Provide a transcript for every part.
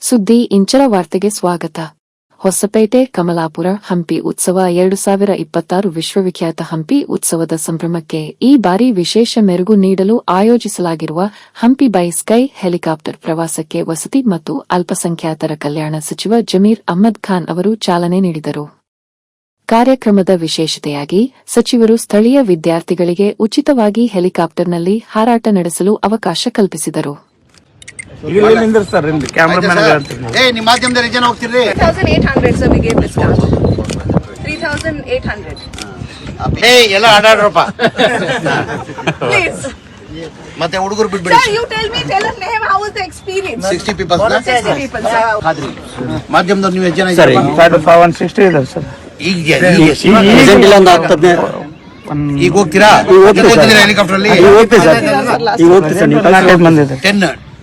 ಸುದ್ದಿ ಇಂಚರ ವಾರ್ತೆಗೆ ಸ್ವಾಗತ. ಹೊಸಪೇಟೆ, ಕಮಲಾಪುರ, ಹಂಪಿ ಉತ್ಸವ ಎರಡು ಸಾವಿರ ಇಪ್ಪತ್ತಾರು ವಿಶ್ವವಿಖ್ಯಾತ ಹಂಪಿ ಉತ್ಸವದ ಸಂಭ್ರಮಕ್ಕೆ ಈ ಬಾರಿ ವಿಶೇಷ ಮೆರುಗು ನೀಡಲು ಆಯೋಜಿಸಲಾಗಿರುವ ಹಂಪಿ ಬೈ ಸ್ಕೈ ಹೆಲಿಕಾಪ್ಟರ್ ಪ್ರವಾಸಕ್ಕೆ ವಸತಿ ಮತ್ತು ಅಲ್ಪಸಂಖ್ಯಾತರ ಕಲ್ಯಾಣ ಸಚಿವ ಜಮೀರ್ ಅಹ್ಮದ್ ಖಾನ್ ಅವರು ಚಾಲನೆ ನೀಡಿದರು. ಕಾರ್ಯಕ್ರಮದ ವಿಶೇಷತೆಯಾಗಿ, ಸಚಿವರು ಸ್ಥಳೀಯ ವಿದ್ಯಾರ್ಥಿಗಳಿಗೆ ಉಚಿತವಾಗಿ ಹೆಲಿಕಾಪ್ಟರ್ನಲ್ಲಿ ಹಾರಾಟ ನಡೆಸಲು ಅವಕಾಶ ಕಲ್ಪಿಸಿದರು. ಏ ನಿಮ್ಮ ಮಾಧ್ಯಮದಲ್ಲಿ ಜನ ಹೋಗ್ತಿರ್ರಿ 3,800 sir we gave discount. 3,800. ಏ ಎಲ್ಲ ಆಡಾಡ್ರಪ್ಪ. ಮತ್ತೆ ಹುಡುಗರು ಬಿಟ್ಬಿಡಿ. Sir, you tell me, tell us name, how was the experience? Sixty peoples 60 people, sir. Khadri. ಮಾಧ್ಯಮದವ್ರು ನೀವು ಎಷ್ಟು ಜನ ಸರ್ ಇದೆ ಸರ್ ಈಗ ಈಗ ಈಗ ಇಲ್ಲ ಒಂದು ಹತ್ತು ಈಗ ಹೋಗ್ತೀರಾ? ಈಗ ಹೆಲಿಕಾಪ್ಟರ್ ಅಲ್ಲಿ? ಈಗ ಸರ್ ನೀವು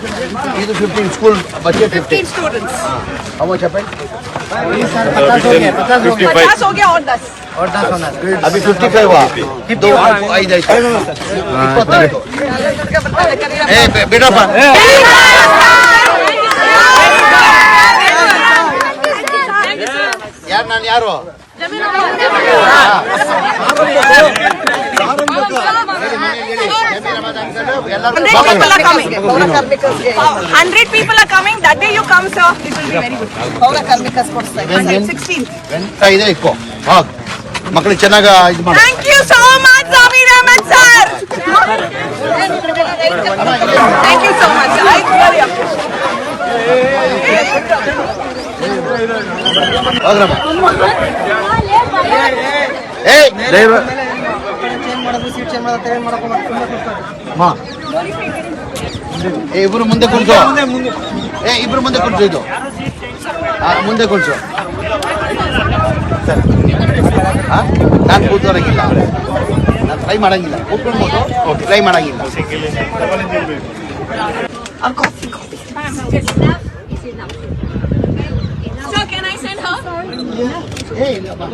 ये तो 15 स्कूल बच्चे 15 स्टूडेंट्स हाउ मच अपन सर 50 हो गया 50 हो गया. 50 हो गया और 10 और 10 होना अभी हुआ. हाँ, आई जाए. हाँ, हाँ, तो. ए बेटा पर यार यार हो. ಆರಂಭಕ ಎಲ್ಲರಿಗೂ ಎಲ್ಲರಿಗೂ ಕಮೈ ಬೌಲಕರ್ಮಿಕಲ್ಸ್ 100 people are coming. That day you come so it will sports 8 ಇಕ್ಕೋ. ಮಕಳು ಚೆನ್ನಾಗಿ ಇದು ಮಾಡು. Thank you so much Sameeraman sir thank you so much I very appreciate ಓಗ್ರಾಮ sir ಮಾ. ಏ ಇಬ್ರು ಮುಂದೆ ಕುಳಿಸು ಏ ಇಬ್ರು ಮುಂದೆ ಕುಳಿಸು ಇದು ಹಾ, ಮುಂದೆ ಕುಳಿಸು ನಾನು ಕೂತ್ಕೊಳಂಗಿಲ್ಲ ನಾನು ಟ್ರೈ ಮಾಡಂಗಿಲ್ಲ ಕೂತ್ಕೊಳ್ಬೋದು ಟ್ರೈ ಮಾಡಂಗಿಲ್ಲ Sir, can I send her? ಏ ಇಲ್ಲ, ಬಾ.